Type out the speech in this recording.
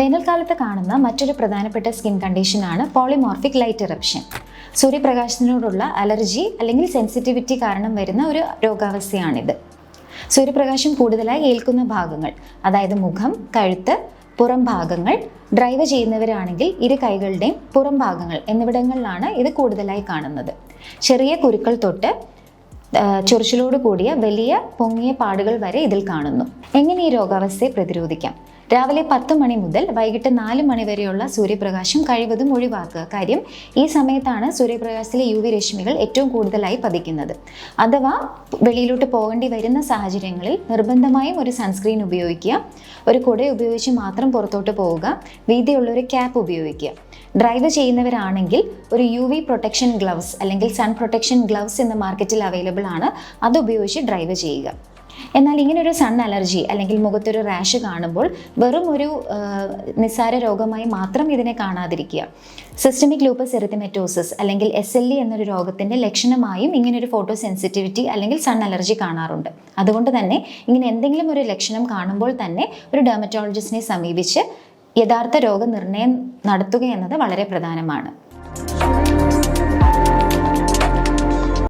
വേനൽക്കാലത്ത് കാണുന്ന മറ്റൊരു പ്രധാനപ്പെട്ട സ്കിൻ കണ്ടീഷനാണ് പോളിമോർഫിക് ലൈറ്റ് ഇറപ്ഷൻ സൂര്യപ്രകാശത്തിനോടുള്ള അലർജി അല്ലെങ്കിൽ സെൻസിറ്റിവിറ്റി കാരണം വരുന്ന ഒരു രോഗാവസ്ഥയാണിത്. സൂര്യപ്രകാശം കൂടുതലായി ഏൽക്കുന്ന ഭാഗങ്ങൾ അതായത് മുഖം കഴുത്ത് പുറം ഭാഗങ്ങൾ ഡ്രൈവ് ചെയ്യുന്നവരാണെങ്കിൽ ഇരു കൈകളുടെയും പുറം ഭാഗങ്ങൾ എന്നിവിടങ്ങളിലാണ് ഇത് കൂടുതലായി കാണുന്നത്. ചെറിയ കുരുക്കൾ തൊട്ട് ചൊറിച്ചിലോട് കൂടിയ വലിയ പൊങ്ങിയ പാടുകൾ വരെ ഇതിൽ കാണുന്നു. എങ്ങനെ ഈ രോഗാവസ്ഥയെ പ്രതിരോധിക്കാം? രാവിലെ പത്ത് മണി മുതൽ വൈകിട്ട് നാല് മണി വരെയുള്ള സൂര്യപ്രകാശം കഴിവതും ഒഴിവാക്കുക. കാര്യം ഈ സമയത്താണ് സൂര്യപ്രകാശത്തിലെ യു വി രശ്മികൾ ഏറ്റവും കൂടുതലായി പതിക്കുന്നത്. അഥവാ വെളിയിലോട്ട് പോകേണ്ടി വരുന്ന സാഹചര്യങ്ങളിൽ നിർബന്ധമായും ഒരു സൺസ്ക്രീൻ ഉപയോഗിക്കുക. ഒരു കുട ഉപയോഗിച്ച് മാത്രം പുറത്തോട്ട് പോവുക. വീതിയുള്ള ഒരു ക്യാപ്പ് ഉപയോഗിക്കുക. ഡ്രൈവ് ചെയ്യുന്നവരാണെങ്കിൽ ഒരു യു വി പ്രൊട്ടക്ഷൻ ഗ്ലൗസ് അല്ലെങ്കിൽ സൺ പ്രൊട്ടക്ഷൻ ഗ്ലൗസ് എന്ന മാർക്കറ്റിൽ അവൈലബിൾ ആണ്. അത് ഉപയോഗിച്ച് ഡ്രൈവ് ചെയ്യുക. എന്നാൽ ഇങ്ങനൊരു സൺ അലർജി അല്ലെങ്കിൽ മുഖത്തൊരു റാഷ് കാണുമ്പോൾ വെറും ഒരു നിസ്സാര രോഗമായി മാത്രം ഇതിനെ കാണാതിരിക്കുക. സിസ്റ്റമിക് ലൂപ്പസ് എറിത്തമെറ്റോസിസ് അല്ലെങ്കിൽ എസ് എൽ ഇ എന്നൊരു രോഗത്തിന്റെ ലക്ഷണമായും ഇങ്ങനൊരു ഫോട്ടോ സെൻസിറ്റിവിറ്റി അല്ലെങ്കിൽ സൺ അലർജി കാണാറുണ്ട്. അതുകൊണ്ട് തന്നെ ഇങ്ങനെ എന്തെങ്കിലും ഒരു ലക്ഷണം കാണുമ്പോൾ തന്നെ ഒരു ഡെർമറ്റോളജിസ്റ്റിനെ സമീപിച്ച് യഥാർത്ഥ രോഗനിർണയം നടത്തുക എന്നത് വളരെ പ്രധാനമാണ്.